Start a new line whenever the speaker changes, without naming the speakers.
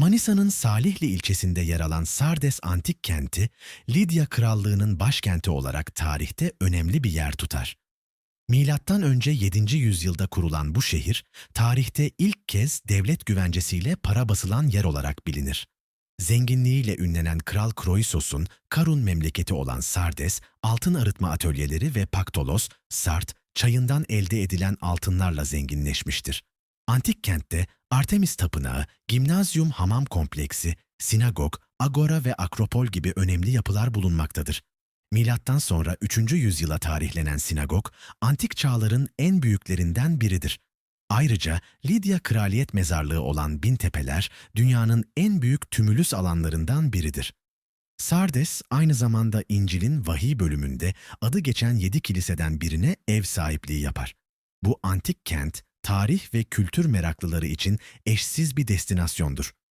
Manisa'nın Salihli ilçesinde yer alan Sardes antik kenti, Lidya Krallığı'nın başkenti olarak tarihte önemli bir yer tutar. Milattan önce 7. yüzyılda kurulan bu şehir, tarihte ilk kez devlet güvencesiyle para basılan yer olarak bilinir. Zenginliğiyle ünlenen Kral Kroisos'un Karun memleketi olan Sardes, altın arıtma atölyeleri ve Paktolos, Sart, çayından elde edilen altınlarla zenginleşmiştir. Antik kentte Artemis Tapınağı, Gimnazyum Hamam Kompleksi, sinagog, agora ve akropol gibi önemli yapılar bulunmaktadır. Milattan sonra 3. yüzyıla tarihlenen sinagog, antik çağların en büyüklerinden biridir. Ayrıca Lidya Kraliyet Mezarlığı olan Bintepeler, dünyanın en büyük tümülüs alanlarından biridir. Sardes aynı zamanda İncil'in vahiy bölümünde adı geçen yedi kiliseden birine ev sahipliği yapar. Bu antik kent, tarih ve kültür meraklıları için eşsiz bir destinasyondur.